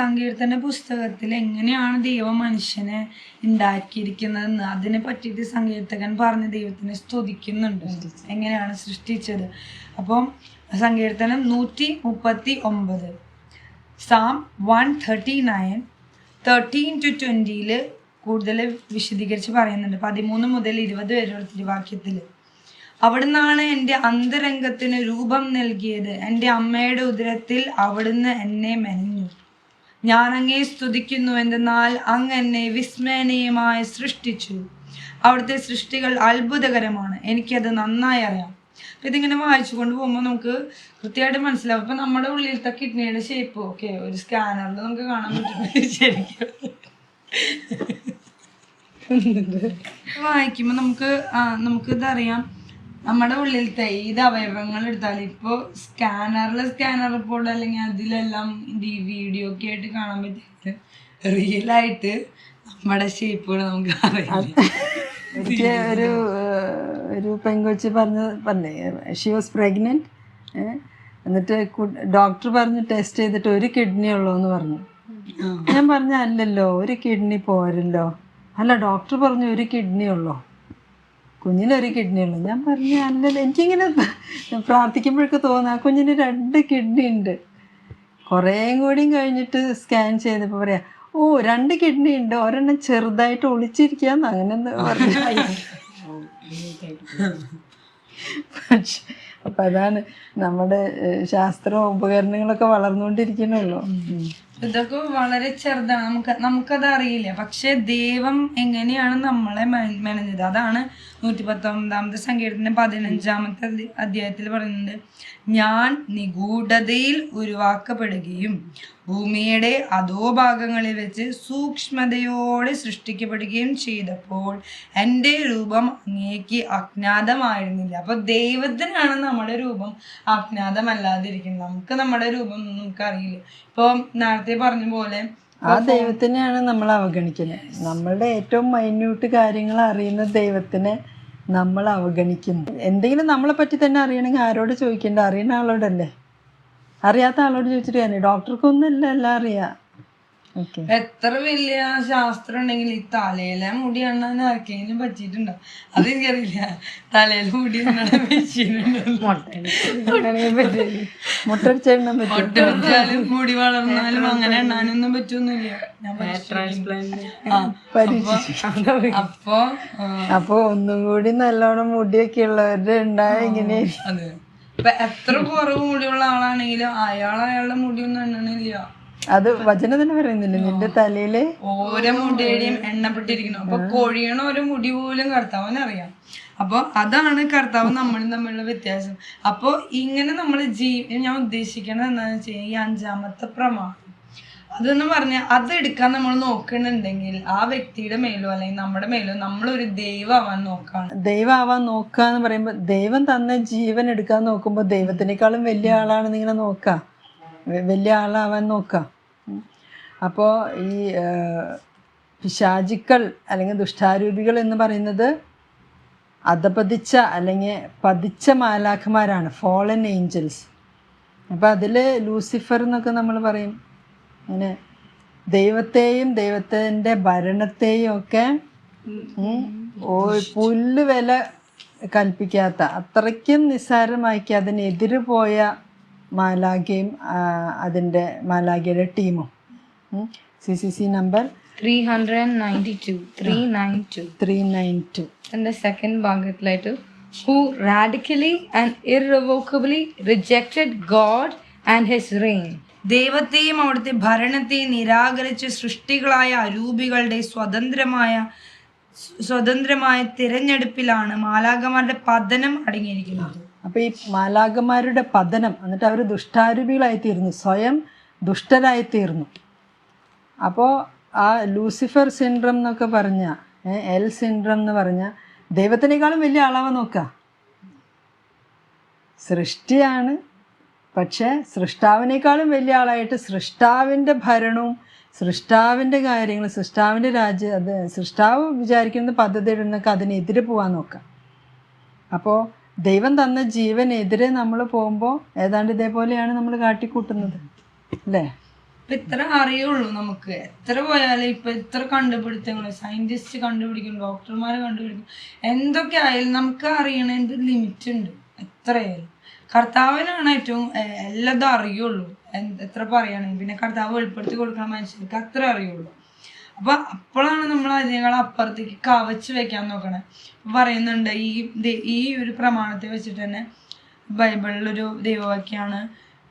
സങ്കീർത്തന പുസ്തകത്തിൽ എങ്ങനെയാണ് ദൈവം മനുഷ്യനെ ഉണ്ടാക്കിയിരിക്കുന്നതെന്ന് അതിനെ പറ്റിയിട്ട് സങ്കീർത്തകൻ പറഞ്ഞ് ദൈവത്തിനെ സ്തുതിക്കുന്നുണ്ട്. എങ്ങനെയാണ് സൃഷ്ടിച്ചത്? അപ്പം സങ്കീർത്തനം നൂറ്റി മുപ്പത്തി ഒമ്പത്. Psalm one thirty nine thirteen to ട്വന്റിയിൽ കൂടുതൽ വിശദീകരിച്ച് പറയുന്നുണ്ട്. പതിമൂന്ന് മുതൽ ഇരുപത് വരെയുള്ള തിരുവാക്യത്തിൽ. അവിടുന്നാണ് എന്റെ അന്തരംഗത്തിന് രൂപം നൽകിയത്. എന്റെ അമ്മയുടെ ഉദരത്തിൽ അവിടുന്ന് എന്നെ മെനഞ്ഞു. ഞാൻ അങ്ങേ സ്തുതിക്കുന്നു എന്തെന്നാൽ അങ്ങ് എന്നെ വിസ്മയനീയമായി സൃഷ്ടിച്ചു. അവിടുത്തെ സൃഷ്ടികൾ അത്ഭുതകരമാണ്. എനിക്കത് നന്നായി അറിയാം. അപ്പം ഇതിങ്ങനെ വായിച്ചു കൊണ്ട് പോകുമ്പോൾ നമുക്ക് കൃത്യമായിട്ട് മനസ്സിലാവും. ഇപ്പം നമ്മുടെ ഉള്ളിലത്തെ കിഡ്നിയുടെ ഷേപ്പ് ഓക്കെ ഒരു സ്കാനറിൽ നമുക്ക് കാണാൻ പറ്റും. ശരിക്കും. വായിക്കുമ്പോൾ നമുക്ക് ആ, നമുക്ക് ഇതറിയാം നമ്മുടെ ഉള്ളിലത്തെ ഏത് അവയവങ്ങൾ എടുത്താൽ ഇപ്പോൾ സ്കാനറിൽ സ്കാനർ റിപ്പോർട്ട് അല്ലെങ്കിൽ അതിലെല്ലാം ഈ വീഡിയോ ഒക്കെ ആയിട്ട് കാണാൻ പറ്റിയത് റിയലായിട്ട് നമ്മുടെ ഷേപ്പുകൾ നമുക്ക് അറിയാം എനിക്ക് ഒരു ഒരു പെങ്കൊച്ച് പറഞ്ഞ പറഞ്ഞേ ഷി വാസ് പ്രഗ്നന്റ് എന്നിട്ട് ഡോക്ടർ പറഞ്ഞു ടെസ്റ്റ് ചെയ്തിട്ട് ഒരു കിഡ്നി ഉള്ളൂ എന്ന് പറഞ്ഞു. ഞാൻ പറഞ്ഞ അല്ലല്ലോ ഒരു കിഡ്നി പോരല്ലോ. അല്ല ഡോക്ടർ പറഞ്ഞു ഒരു കിഡ്നി ഉള്ളോ. കുഞ്ഞിനൊരു കിഡ്നി ഉള്ളു. ഞാൻ പറഞ്ഞു അല്ലല്ല എനിക്കിങ്ങനെ പ്രാർത്ഥിക്കുമ്പോഴൊക്കെ തോന്നുന്നു ആ കുഞ്ഞിന് രണ്ട് കിഡ്നി ഉണ്ട്. കുറേയും കൂടിയും കഴിഞ്ഞിട്ട് സ്കാൻ ചെയ്തപ്പോൾ പറയാ ഓ രണ്ട് കിഡ്നി ഉണ്ട്. ഒരെണ്ണം ചെറുതായിട്ട് ഒളിച്ചിരിക്കാന്ന് അങ്ങനെ പറഞ്ഞു അതാണ് നമ്മുടെ ശാസ്ത്ര ഉപകരണങ്ങളൊക്കെ വളർന്നുകൊണ്ടിരിക്കണല്ലോ. ഇതൊക്കെ വളരെ ചെറുതാണ്. നമുക്ക് നമുക്കത് അറിയില്ല പക്ഷെ ദൈവം എങ്ങനെയാണ് നമ്മളെ മെനഞ്ഞത്? അതാണ് നൂറ്റി പത്തൊമ്പതാമത്തെ സങ്കീർത്തനം പതിനഞ്ചാമത്തെ അധ്യായത്തിൽ പറയുന്നുണ്ട്. ഞാൻ നിഗൂഢതയിൽ ഉരുവാക്കപ്പെടുകയും ഭൂമിയുടെ അതോ ഭാഗങ്ങളിൽ വെച്ച് സൂക്ഷ്മതയോടെ സൃഷ്ടിക്കപ്പെടുകയും ചെയ്തപ്പോൾ എന്റെ രൂപം അങ്ങേക്ക് അജ്ഞാതമായിരുന്നില്ല. അപ്പൊ ദൈവത്തിനാണ് നമ്മുടെ രൂപം അജ്ഞാതമല്ലാതിരിക്കുന്നത്. നമുക്ക് നമ്മുടെ രൂപം നമുക്കറിയില്ല. ഇപ്പൊ നേരത്തെ പറഞ്ഞ പോലെ ആ ദൈവത്തിനെയാണ് നമ്മൾ അവഗണിക്കുന്നത്. നമ്മളുടെ ഏറ്റവും മൈന്യൂട്ട് കാര്യങ്ങൾ അറിയുന്ന ദൈവത്തിനെ നമ്മൾ അവഗണിക്കുന്നു. എന്തെങ്കിലും നമ്മളെ പറ്റി തന്നെ അറിയണമെങ്കിൽ ആരോട് ചോദിക്കേണ്ട? അറിയുന്ന ആളോടല്ലേ? അറിയാത്ത ആളോട് ചോദിച്ചിട്ട് തന്നെ ഡോക്ടർക്കൊന്നുമല്ല എല്ലാം അറിയാം. എത്ര വലിയ ശാസ്ത്രം ഉണ്ടെങ്കിൽ ഈ തലയിലെ മുടി എണ്ണാൻ ആർക്കെങ്കിലും പറ്റിയിട്ടുണ്ടോ? അതെനിക്കറിയില്ല. തലയിലെ മുടി എണ്ണാൻ മുടി വളർന്നാലും അങ്ങനെ എണ്ണാനൊന്നും പറ്റൊന്നുമില്ല. ഞാൻ പഠിച്ചിട്ടുണ്ട്. ആ, അപ്പൊ- അപ്പൊ ഒന്നും കൂടി നല്ലോണം മുടിയൊക്കെ ഉള്ളവരുടെ ഉണ്ടായ ഇങ്ങനെ. അതെ. ഇപ്പൊ എത്ര കുറവ് മുടിയുള്ള ആളാണെങ്കിലും അയാൾ അയാളുടെ മുടിയൊന്നും എണ്ണണില്ല. അത് വചന തന്നെ പറയുന്നില്ല? നിന്റെ തലയിൽ ഓരോ മുടിയുടെയും എണ്ണപ്പെട്ടിരിക്കുന്നു അപ്പൊ കൊഴിയണ ഒരു മുടി പോലും കർത്താവിന് അറിയാം അപ്പൊ അതാണ് കർത്താവ് നമ്മളും തമ്മിലുള്ള വ്യത്യാസം. അപ്പൊ ഇങ്ങനെ നമ്മൾ ജീ ഞാൻ ഉദ്ദേശിക്കണത് എന്താണെന്ന് വെച്ച് കഴിഞ്ഞാൽ ഈ അഞ്ചാമത്തെ പ്രമാണം. അതെന്ന് പറഞ്ഞാൽ അതെടുക്കാൻ നമ്മൾ നോക്കണുണ്ടെങ്കിൽ ആ വ്യക്തിയുടെ മേലോ അല്ലെങ്കിൽ നമ്മുടെ മേലോ നമ്മളൊരു ദൈവമാവാൻ നോക്കാണ്. ദൈവം ആവാൻ നോക്കാന്ന് പറയുമ്പോൾ ദൈവം തന്ന ജീവൻ എടുക്കാൻ നോക്കുമ്പോൾ ദൈവത്തിനേക്കാളും വലിയ ആളാണെന്ന് ഇങ്ങനെ നോക്കാം? വലിയ ആളാവാൻ നോക്കുക അപ്പോൾ അപ്പോ ഈ പിശാചിക്കൾ അല്ലെങ്കിൽ ദുഷ്ടാരൂപികൾ എന്ന് പറയുന്നത് അധപതിച്ച അല്ലെങ്കിൽ പതിച്ച മാലാഖമാരാണ് ഫോളൻ ഏഞ്ചൽസ് അപ്പോൾ അതിൽ ലൂസിഫർ എന്നൊക്കെ നമ്മൾ പറയും. അങ്ങനെ ദൈവത്തെയും ദൈവത്തിന്റെ ഭരണത്തെയും ഒക്കെ പുല്ല് വില കൽപ്പിക്കാത്ത അത്രയ്ക്കും നിസ്സാരമാക്കി അതിനെതിര് പോയ മാലാഖയും അതിന്റെ മാലാഖയുടെ ടീമും. C C C number 392 392 three nine two and the second second ഭാഗത്തിലായിട്ട് who radically and irrevocably rejected God and his reign. ദൈവത്തെയും അവിടുത്തെ ഭരണത്തെയും നിരാകരിച്ച് സൃഷ്ടികളായ അരൂപികളുടെ സ്വതന്ത്രമായ സ്വതന്ത്രമായ തിരഞ്ഞെടുപ്പിലാണ് മാലാകമാരുടെ പതനം അടങ്ങിയിരിക്കുന്നത്. അപ്പോൾ ഈ മാലാഖമാരുടെ പതനം എന്നിട്ട് അവർ ദുഷ്ടാരൂപികളായി തീർന്നു സ്വയം ദുഷ്ടരായി തീർന്നു അപ്പോൾ ആ ലൂസിഫർ സിൻഡ്രം എന്നൊക്കെ പറഞ്ഞ എൽ സിൻഡ്രം എന്ന് പറഞ്ഞ ദൈവത്തിനേക്കാളും വലിയ അളവ് നോക്കുക സൃഷ്ടിയാണ് പക്ഷേ സൃഷ്ടാവിനേക്കാളും വലിയ ആളായിട്ട് സൃഷ്ടാവിന്റെ ഭരണവും സൃഷ്ടാവിന്റെ കാര്യങ്ങൾ സൃഷ്ടാവിന്റെ രാജ്യം അത് സൃഷ്ടാവ് വിചാരിക്കുന്ന പദ്ധതി ഇടുന്നൊക്കെ അതിനെതിരെ പോകാൻ നോക്കാം. അപ്പോൾ ദൈവം തന്ന ജീവനെതിരെ നമ്മൾ പോകുമ്പോൾ ഏതാണ്ട് ഇതേപോലെയാണ് നമ്മൾ കാട്ടിക്കൂട്ടുന്നത്. അല്ലേ? ഇത്ര അറിയുള്ളൂ നമുക്ക്. എത്ര പോയാലും ഇപ്പൊ ഇത്ര കണ്ടുപിടുത്തങ്ങൾ സയന്റിസ്റ്റ് കണ്ടുപിടിക്കും ഡോക്ടർമാർ കണ്ടുപിടിക്കും. എന്തൊക്കെ ആയാലും നമുക്ക് അറിയണതിന്റെ ലിമിറ്റ് ഉണ്ട്. എത്രയായാലും. കർത്താവിനാണ് ഏറ്റവും എല്ലാതും അറിയുള്ളൂ. എത്ര പറയുകയാണെങ്കിൽ പിന്നെ കർത്താവ് വെളിപ്പെടുത്തി കൊടുക്കണ മനുഷ്യർക്ക് അത്ര അറിയുള്ളൂ. അപ്പൊ അപ്പോഴാണ് നമ്മൾ അതിനേക്കാൾ അപ്പുറത്തേക്ക് കവച്ച് വെക്കാൻ നോക്കണേ. പറയുന്നുണ്ട് ഈ ഈ ഒരു പ്രമാണത്തെ വെച്ചിട്ട് തന്നെ ബൈബിളിലൊരു ദൈവവാക്യാണ്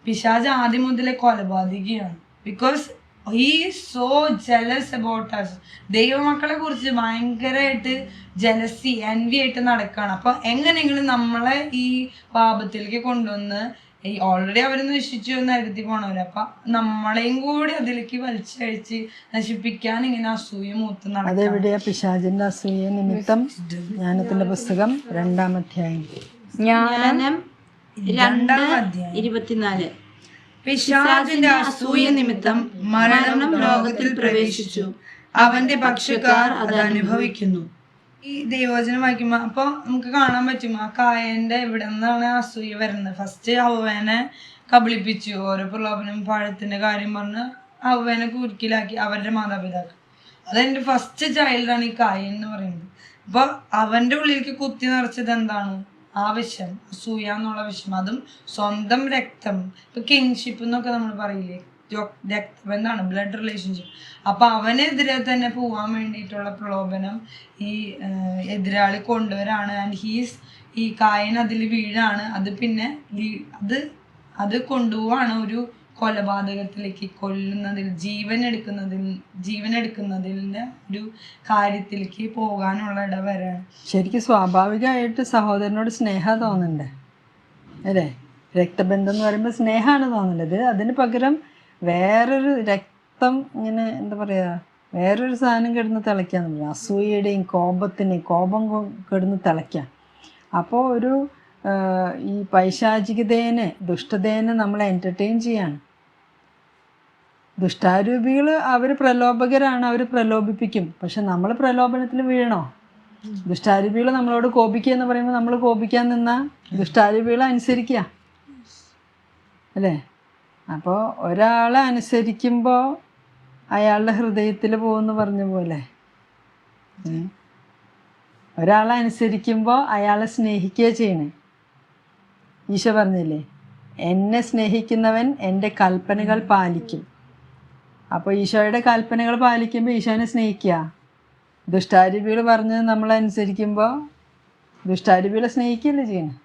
പിശാജ് ആദ്യം മുതലേ കൊലപാതകിയാണ്. Because he so jealous about us ദൈവമക്കളെ കുറിച്ച് ഭയങ്കരമായിട്ട് ജലസി എൻവി ആയിട്ട് നടക്കുകയാണ് അപ്പൊ എങ്ങനെയെങ്കിലും നമ്മളെ ഈ പാപത്തിലേക്ക് കൊണ്ടുവന്ന് ഈ ഓൾറെഡി അവർ നശിച്ചു എന്ന് എഴുതി പോണവര്. അപ്പൊ നമ്മളെയും കൂടി അതിലേക്ക് വലിച്ചഴിച്ച് നശിപ്പിക്കാൻ ഇങ്ങനെ അസൂയ മൂത്ത് അതെവിടെയാ? പിശാചിന്റെ അസൂയ നിമിത്തം ജ്ഞാനത്തിന്റെ പുസ്തകം രണ്ടാം അധ്യായം. ജ്ഞാനം രണ്ടാം അധ്യായം. ഇരുപത്തിനാല്. പിശാചിന്റെ അസൂയ നിമിത്തം മരണം ലോകത്തിൽ പ്രവേശിച്ചു. അവന്റെ പക്ഷക്കാർ അത് അനുഭവിക്കുന്നു. ഈ ദൈവവചനം വായിക്കുമ്പോ അപ്പൊ നമുക്ക് കാണാൻ പറ്റും ആ കായന്റെ ഇവിടെ നിന്നാണ് അസൂയ വരുന്നത്? ഫസ്റ്റ് അവനെ കബളിപ്പിച്ചു ഓരോ പ്രലോഭനം പഴത്തിന്റെ കാര്യം പറഞ്ഞ് അവനെ കുരുക്കിലാക്കി അവരുടെ മാതാപിതാക്കൾ. അതെന്റെ ഫസ്റ്റ് ചൈൽഡാണ് ഈ കായൻ എന്ന് പറയുന്നത്. അപ്പൊ അവന്റെ ഉള്ളിലേക്ക് കുത്തി നിറച്ചത് എന്താണ്? ആവശ്യം അസൂയ എന്നുള്ള വിഷം. അതും സ്വന്തം രക്തം. ഇപ്പൊ കിങ്ഷിപ്പ് എന്നൊക്കെ നമ്മൾ പറയില്ലേ? രോ- രക്തബന്ധമാണ് ബ്ലഡ് റിലേഷൻഷിപ്പ് അപ്പൊ അവനെതിരെ തന്നെ പോവാൻ വേണ്ടിയിട്ടുള്ള പ്രലോഭനം ഈ എതിരാളി കൊണ്ടുവരാണ്. ആൻഡ് ഹീസ് ഈ കായൻ അതിൽ വീഴാണ്. അത് പിന്നെ അത് അത് കൊണ്ടുപോവാണ് ഒരു കൊലപാതകത്തിലേക്ക് കൊല്ലുന്നതിൽ ജീവൻ എടുക്കുന്നതിൽ ജീവൻ എടുക്കുന്നതിന്റെ ഒരു കാര്യത്തിലേക്ക് പോകാനുള്ള ഇട ഇടവരാണ് ശരിക്കും സ്വാഭാവികമായിട്ട് സഹോദരനോട് സ്നേഹം തോന്നണ്ടേ? അല്ലേ? രക്തബന്ധം എന്ന് പറയുമ്പോൾ സ്നേഹമാണ് തോന്നുന്നത് അതിന് പകരം വേറൊരു രക്തം ഇങ്ങനെ എന്താ പറയുക വേറൊരു സാധനം കിടന്ന് തിളയ്ക്കാൻ തുടങ്ങി അസൂയയുടെയും കോപത്തിന്റെയും കോപം കിടന്ന് തിളയ്ക്കാൻ. അപ്പോൾ ഒരു ഈ പൈശാചികതേനെ ദുഷ്ടതേനെ നമ്മൾ എന്റർടൈൻ ചെയ്യാണ്. ദുഷ്ടാരൂപികൾ അവർ പ്രലോഭകരാണ് അവർ പ്രലോഭിപ്പിക്കും. പക്ഷെ നമ്മൾ പ്രലോഭനത്തിൽ വീഴണോ? ദുഷ്ടാരൂപികൾ നമ്മളോട് കോപിക്കുക എന്ന് പറയുമ്പോൾ നമ്മൾ കോപിക്കാൻ നിന്നാൽ ദുഷ്ടാരൂപികൾ അനുസരിക്കുക. അല്ലേ? അപ്പോൾ ഒരാളെ അനുസരിക്കുമ്പോൾ അയാളുടെ ഹൃദയത്തിൽ പോകുമെന്ന് പറഞ്ഞ പോലെ. ഒരാളെ അനുസരിക്കുമ്പോൾ അയാളെ സ്നേഹിക്കുക ചെയ്യണേ. ഈശോ പറഞ്ഞില്ലേ എന്നെ സ്നേഹിക്കുന്നവൻ എന്റെ കൽപ്പനകൾ പാലിക്കും. അപ്പോൾ ഈശോയുടെ കൽപ്പനകൾ പാലിക്കുമ്പോൾ ഈശോനെ സ്നേഹിക്കുക. ദുഷ്ടാരൂപികൾ പറഞ്ഞത് നമ്മൾ അനുസരിക്കുമ്പോൾ ദുഷ്ടാരൂപികളെ സ്നേഹിക്കുകയല്ലേ ചെയ്യണേ?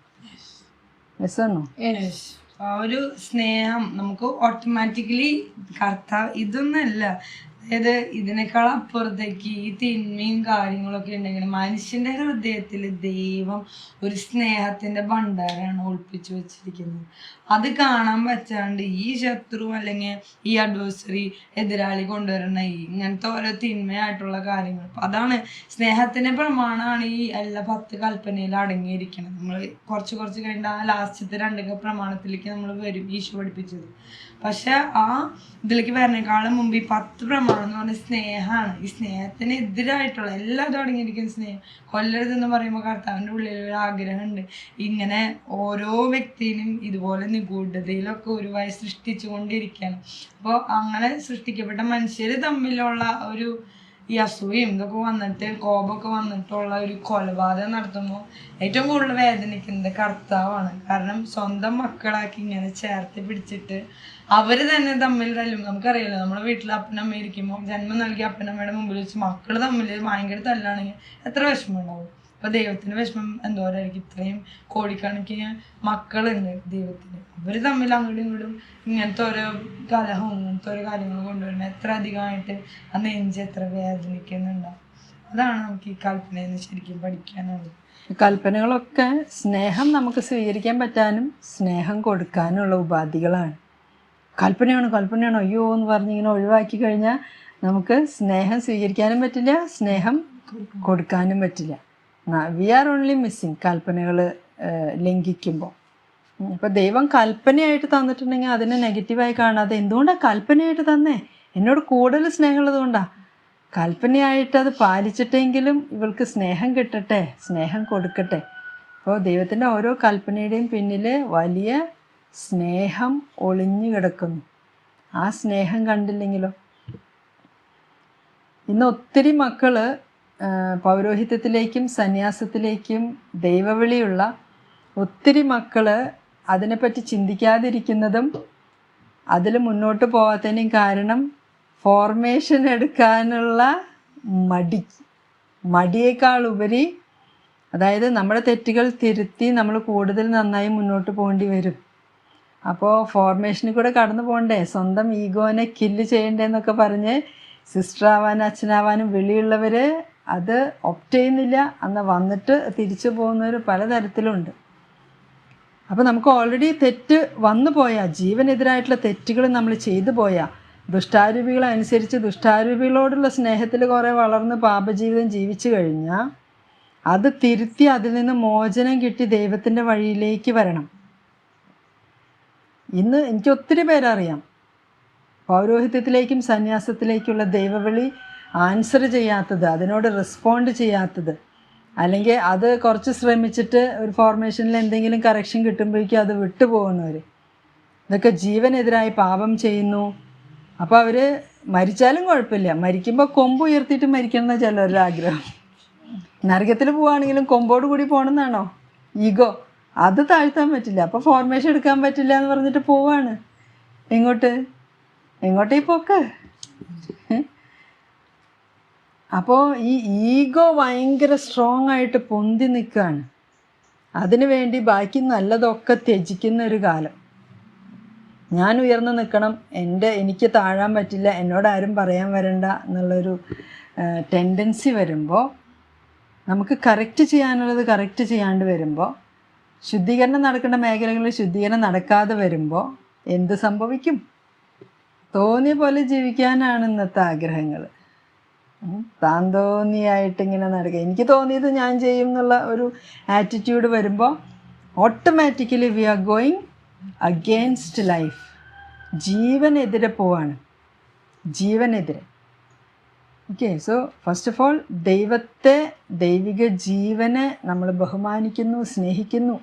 ആ ഒരു സ്നേഹം നമുക്ക് ഓട്ടോമാറ്റിക്കലി കർത്താവ് ഇതൊന്നല്ല. അതായത് ഇതിനേക്കാൾ അപ്പുറത്തേക്ക് ഈ തിന്മയും കാര്യങ്ങളൊക്കെ ഉണ്ടെങ്കിൽ മനുഷ്യന്റെ ഹൃദയത്തിൽ ദൈവം ഒരു സ്നേഹത്തിന്റെ ഭണ്ഡാരാണ് ഒളിപ്പിച്ചു വെച്ചിരിക്കുന്നത്. അത് കാണാൻ പറ്റാണ്ട് ഈ ശത്രു അല്ലെങ്കിൽ ഈ അഡ്വേഴ്സറി എതിരാളി കൊണ്ടുവരുന്ന ഈ ഇങ്ങനത്തെ ഓരോ തിന്മയായിട്ടുള്ള കാര്യങ്ങൾ. അതാണ് സ്നേഹത്തിന്റെ പ്രമാണമാണ് ഈ എല്ലാ പത്ത് കൽപ്പനയിൽ അടങ്ങിയിരിക്കുന്നത്. നമ്മൾ കുറച്ച് കുറച്ച് കഴിഞ്ഞ ആ ലാസ്റ്റത്തെ രണ്ടൊക്കെ പ്രമാണത്തിലേക്ക് നമ്മൾ വരും. ഈശോ പഠിപ്പിച്ചത്. പക്ഷെ ആ ഇതിലേക്ക് വരണേക്കാളും മുമ്പ് ഈ പത്ത് പ്രമാണം എന്ന് പറഞ്ഞ സ്നേഹമാണ് ഈ സ്നേഹത്തിന് എതിരായിട്ടുള്ള എല്ലാതും അടങ്ങിയിരിക്കുന്ന സ്നേഹം. കൊല്ലരുതെന്ന് പറയുമ്പോൾ കർത്താവിന്റെ ഉള്ളിൽ ഒരു ആഗ്രഹമുണ്ട്. ഇങ്ങനെ ഓരോ വ്യക്തിയിലും ഇതുപോലെ നിഗൂഢതയിലൊക്കെ ഒരു വഴി സൃഷ്ടിച്ചു കൊണ്ടിരിക്കുകയാണ് അപ്പോൾ അങ്ങനെ സൃഷ്ടിക്കപ്പെട്ട മനുഷ്യർ തമ്മിലുള്ള ഒരു ഈ അസൂയയും ഇതൊക്കെ വന്നിട്ട് കോപമൊക്കെ വന്നിട്ടുള്ള ഒരു കൊലപാതകം നടത്തുമ്പോൾ ഏറ്റവും കൂടുതൽ വേദനിക്കുന്നത് കർത്താവാണ്. കാരണം സ്വന്തം മക്കളാക്കി ഇങ്ങനെ ചേർത്ത് പിടിച്ചിട്ട് അവർ തന്നെ തമ്മിൽ തല്ലും. നമുക്കറിയാലോ നമ്മുടെ വീട്ടിൽ അപ്പനമ്മ ഇരിക്കുമ്പോൾ ജന്മം നൽകിയ അപ്പനമ്മയുടെ മുമ്പിൽ വെച്ച് മക്കൾ തമ്മിൽ ഭയങ്കര തല്ലാണെങ്കിൽ എത്ര വിഷമം അപ്പൊ ദൈവത്തിന് വിഷമം എന്തോരായിരിക്കും? ഇത്രയും കോടിക്കണക്കിന് മക്കളുണ്ട് ദൈവത്തിന്. അവർ തമ്മിൽ അങ്ങോട്ടും ഇങ്ങോട്ടും ഇങ്ങനത്തെ ഓരോ കലഹവും ഇങ്ങനത്തെ ഓരോ കാര്യങ്ങൾ കൊണ്ടുവരുന്നത് എത്ര അധികമായിട്ട് ആ നെഞ്ച് എത്ര വേദനിക്കുന്നുണ്ടാവും അതാണ് നമുക്ക് ഈ കൽപ്പനയിൽ നിന്ന് ശരിക്കും പഠിക്കാനുള്ളത്. കൽപ്പനകളൊക്കെ സ്നേഹം നമുക്ക് സ്വീകരിക്കാൻ പറ്റാനും സ്നേഹം കൊടുക്കാനുള്ള ഉപാധികളാണ്. കൽപ്പനയാണ് കൽപ്പനയാണ്. അയ്യോ എന്ന് പറഞ്ഞ് ഇങ്ങനെ ഒഴിവാക്കി കഴിഞ്ഞാൽ നമുക്ക് സ്നേഹം സ്വീകരിക്കാനും പറ്റില്ല സ്നേഹം കൊടുക്കാനും പറ്റില്ല. വി ആർ ഓൺലി മിസ്സിങ് കൽപ്പനകൾ ലംഘിക്കുമ്പോൾ അപ്പോൾ ദൈവം കൽപ്പനയായിട്ട് തന്നിട്ടുണ്ടെങ്കിൽ അതിനെ നെഗറ്റീവായി കാണാതെ എന്തുകൊണ്ടാണ് കൽപ്പനയായിട്ട് തന്നേ? എന്നോട് കൂടുതൽ സ്നേഹമുള്ളത് കൊണ്ടാണ് കൽപ്പനയായിട്ട് അത് പാലിച്ചിട്ടെങ്കിലും ഇവൾക്ക് സ്നേഹം കിട്ടട്ടെ സ്നേഹം കൊടുക്കട്ടെ. അപ്പോൾ ദൈവത്തിന്റെ ഓരോ കൽപ്പനയുടെയും പിന്നിൽ വലിയ സ്നേഹം ഒളിഞ്ഞു കിടക്കുന്നു. ആ സ്നേഹം കണ്ടില്ലെങ്കിലോ? ഇന്ന് ഒത്തിരി മക്കൾ ആ, പൗരോഹിത്യത്തിലേക്കും സന്യാസത്തിലേക്കും ദൈവവിളിയുള്ള ഒത്തിരി മക്കൾ അതിനെപ്പറ്റി ചിന്തിക്കാതിരിക്കുന്നതും അതിൽ മുന്നോട്ട് പോകാത്തതിനും കാരണം ഫോർമേഷൻ എടുക്കാനുള്ള മടി. മടിയേക്കാൾ ഉപരി അതായത് നമ്മുടെ തെറ്റുകൾ തിരുത്തി നമ്മൾ കൂടുതൽ നന്നായി മുന്നോട്ട് പോകേണ്ടി വരും. അപ്പോൾ ഫോർമേഷനിൽ കൂടെ കടന്നു പോകണ്ടേ? സ്വന്തം ഈഗോനെ കില്ല് ചെയ്യണ്ടേ എന്നൊക്കെ പറഞ്ഞ് സിസ്റ്റർ ആവാനും അച്ഛനാവാനും വെളിയുള്ളവർ അത് ഒപ്റ്റ് ചെയ്യുന്നില്ല അന്ന് വന്നിട്ട് തിരിച്ചു പോകുന്നവർ പലതരത്തിലുണ്ട്. അപ്പോൾ നമുക്ക് ഓൾറെഡി തെറ്റ് വന്നു പോയാൽ ജീവനെതിരായിട്ടുള്ള തെറ്റുകൾ നമ്മൾ ചെയ്തു പോയാൽ ദുഷ്ടാരൂപികളനുസരിച്ച് ദുഷ്ടാരൂപികളോടുള്ള സ്നേഹത്തിൽ കുറേ വളർന്ന് പാപജീവിതം ജീവിച്ചു കഴിഞ്ഞാൽ അത് തിരുത്തി അതിൽ നിന്ന് മോചനം കിട്ടി ദൈവത്തിന്റെ വഴിയിലേക്ക് വരണം. ഇന്ന് എനിക്ക് ഒത്തിരി പേരറിയാം. പൗരോഹിത്യത്തിലേക്കും സന്യാസത്തിലേക്കുള്ള ദൈവവിളി ആൻസർ ചെയ്യാത്തത് അതിനോട് റെസ്പോണ്ട് ചെയ്യാത്തത്. അല്ലെങ്കിൽ അത് കുറച്ച് ശ്രമിച്ചിട്ട് ഒരു ഫോർമേഷനിൽ എന്തെങ്കിലും കറക്ഷൻ കിട്ടുമ്പോഴേക്കും അത് വിട്ടുപോകുന്നവർ ഇതൊക്കെ ജീവനെതിരായി പാപം ചെയ്യുന്നു. അപ്പോൾ അവർ മരിച്ചാലും കുഴപ്പമില്ല. മരിക്കുമ്പോൾ കൊമ്പ് ഉയർത്തിയിട്ട് മരിക്കണം എന്ന ചിലവരുടെ ആഗ്രഹം. നരകത്തിൽ പോവുകയാണെങ്കിലും കൊമ്പോട് കൂടി പോകണമെന്നാണോ? ഈഗോ അത് താഴ്ത്താൻ പറ്റില്ല. അപ്പോൾ ഫോർമേഷൻ എടുക്കാൻ പറ്റില്ല എന്ന് പറഞ്ഞിട്ട് പോവാണ്. എങ്ങോട്ട്? എങ്ങോട്ടേ പോക്ക്? അപ്പോൾ ഈ ഈഗോ ഭയങ്കര സ്ട്രോങ് ആയിട്ട് പൊന്തി നിൽക്കുകയാണ് അതിനു വേണ്ടി ബാക്കി നല്ലതൊക്കെ ത്യജിക്കുന്ന ഒരു കാലം. ഞാൻ ഉയർന്നു നിൽക്കണം എന്റെ എനിക്ക് താഴാൻ പറ്റില്ല എന്നോട് ആരും പറയാൻ വരണ്ട എന്നുള്ളൊരു ടെൻഡൻസി വരുമ്പോൾ നമുക്ക് കറക്റ്റ് ചെയ്യാനുള്ളത് കറക്റ്റ് ചെയ്യാണ്ട് വരുമ്പോൾ ശുദ്ധീകരണം നടക്കേണ്ട മേഖലകളിൽ ശുദ്ധീകരണം നടക്കാതെ വരുമ്പോൾ എന്ത് സംഭവിക്കും? തോന്നിയ പോലെ ജീവിക്കാനാണ് ഇന്നത്തെ ആഗ്രഹങ്ങൾ. താൻ തോന്നിയായിട്ട് ഇങ്ങനെ നടക്കുക. എനിക്ക് തോന്നിയത് ഞാൻ ചെയ്യും എന്നുള്ള ഒരു ആറ്റിറ്റ്യൂഡ് വരുമ്പോൾ automatically we are going against life ജീവനെതിരെ പോവാണ്. ജീവനെതിരെ. Okay so first of all ദൈവത്തെ ദൈവിക ജീവനെ നമ്മൾ ബഹുമാനിക്കുന്നു സ്നേഹിക്കുന്നു.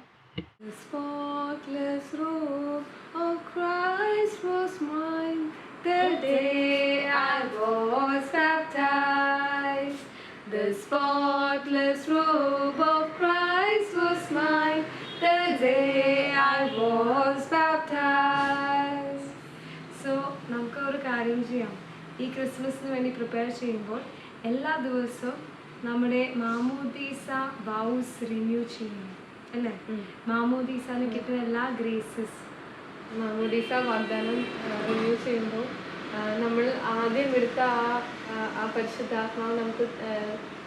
Spotless robe of Christ was mine the day was baptized. The spotless robe of Christ was mine the day I was baptized. So, നമുക്ക് ഒരു കാര്യം ചെയ്യാം. ഈ ക്രിസ്മസിന് വേണ്ടി പ്രിപ്പയർ ചെയ്യുമ്പോൾ എല്ലാ ദിവസവും നമ്മുടെ മാമോദീസ വൗസ് റിന്യൂ ചെയ്യണം. അല്ലേ? മാമോദീസാന് കിട്ടുന്ന എല്ലാ ഗ്രേസസ് മാമോദീസ വാഗ്ദാനം റിന്യൂ ചെയ്യുമ്പോൾ നമ്മൾ ആദ്യം എടുത്ത ആ ആ, പരിശുദ്ധാത്മാവ് നമുക്ക്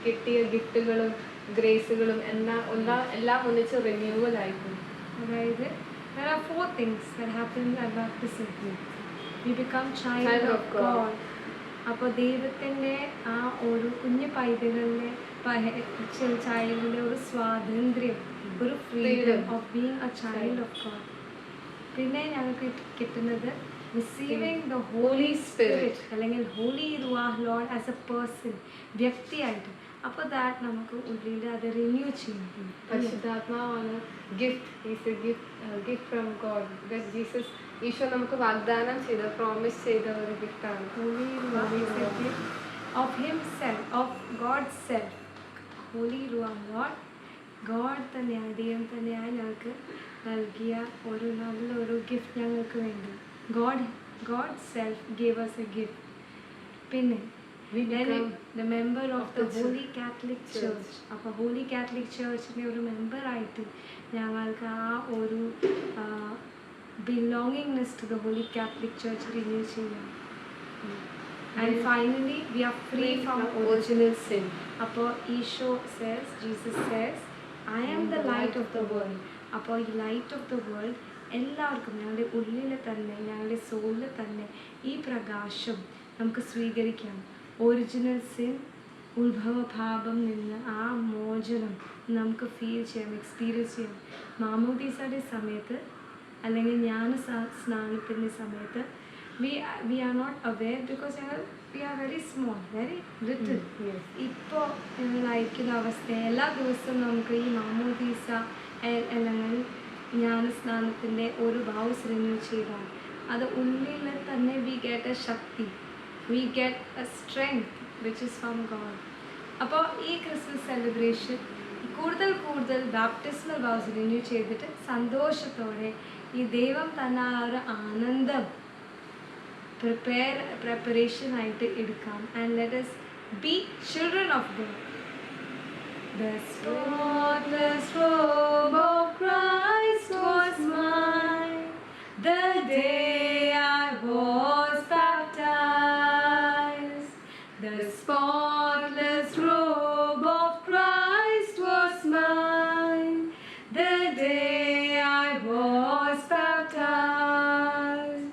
കിട്ടിയ ഗിഫ്റ്റുകളും ഗ്രേസുകളും എന്നാ ഒന്നാ എല്ലാം ഒന്നിച്ച് റിന്യൂവൽ ആയിപ്പോയി അതായത് there are four things that happen at baptism we become child, of. God. അപ്പോൾ ദൈവത്തിന്റെ ആ ഒരു കുഞ്ഞു പൈതലിന്റെ ചൈൽഡിന്റെ ഒരു സ്വാതന്ത്ര്യം ഒരു freedom of being a child of God പിന്നെ ഞങ്ങൾക്ക് കിട്ടുന്നത് റിസീവിങ് ദ ഹോളി സ്പിരിറ്റ് അല്ലെങ്കിൽ holy ruach Lord as a person വ്യക്തിയായിട്ട്. അപ്പോൾ ദാറ്റ് നമുക്ക് ഉള്ളിൽ അത് റിന്യൂ ചെയ്യും പരിശുദ്ധാത്മാവാണ് gift is a gift gift from God because Jesus Isho നമുക്ക് വാഗ്ദാനം ചെയ്ത പ്രോമിസ് ചെയ്ത ഒരു ഗിഫ്റ്റാണ് Holy is a gift of Himself, of God's self. Holy Ruach, Lord, God തന്നെയാണ് ദൈവം തന്നെയാണ് ഞങ്ങൾക്ക് നൽകിയ ഒരു നല്ലൊരു ഗിഫ്റ്റ് ഞങ്ങൾക്ക് വേണ്ടി. God God self gave us a gift പിന്നെ the member of the Holy Catholic Church അപ്പോൾ ഹോളി കാത്തലിക് ചേർച്ചിന്റെ ഒരു മെമ്പറായിട്ട് ഞങ്ങൾക്ക് ആ ഒരു belongingness to the Holy Catholic Church renew ചെയ്യാം. And finally we are free from original sin അപ്പോൾ Isho says Jesus says I am the light of the world അപ്പോൾ ഈ ലൈറ്റ് ഓഫ് ദ വേൾഡ് എല്ലാവർക്കും ഞങ്ങളുടെ ഉള്ളിൽ തന്നെ ഞങ്ങളുടെ സോളിൽ തന്നെ ഈ പ്രകാശം നമുക്ക് സ്വീകരിക്കാം. ഒറിജിനൽ സിൻ ഉത്ഭവഭാവം നിന്ന് ആ മോചനം നമുക്ക് ഫീൽ ചെയ്യാം എക്സ്പീരിയൻസ് ചെയ്യാം. മാമോദീസയുടെ സമയത്ത് അല്ലെങ്കിൽ ജ്ഞാന സ്നാനത്തിന്റെ സമയത്ത് we we are not aware because ഞങ്ങൾ we are very small very little ഇപ്പോൾ ഞങ്ങൾ അയക്കുന്ന അവസ്ഥ എല്ലാ ദിവസവും നമുക്ക് ഈ മാമോദീസ അല്ലെങ്കിൽ ജ്ഞാനസ്നാനത്തിന്റെ ഒരു ഭാവ് റിന്യൂ ചെയ്താണ്. അത് ഉള്ളിൽ തന്നെ we get a Shakti. We get a strength which is from God അപ്പോൾ ഈ ക്രിസ്മസ് സെലിബ്രേഷൻ കൂടുതൽ കൂടുതൽ ബാപ്റ്റിസ്മൽ ഭാവസ് റിന്യൂ ചെയ്തിട്ട് സന്തോഷത്തോടെ ഈ ദൈവം തന്ന ആ ഒരു ആനന്ദം പ്രിപ്പയർ പ്രിപ്പറേഷനായിട്ട് എടുക്കാം. And let's be children of God The spotless robe of the day I was baptized. The spotless robe of Christ was mine. The day I was baptized.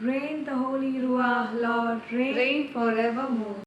Reign the Holy Ruach, Lord, reign, reign forevermore.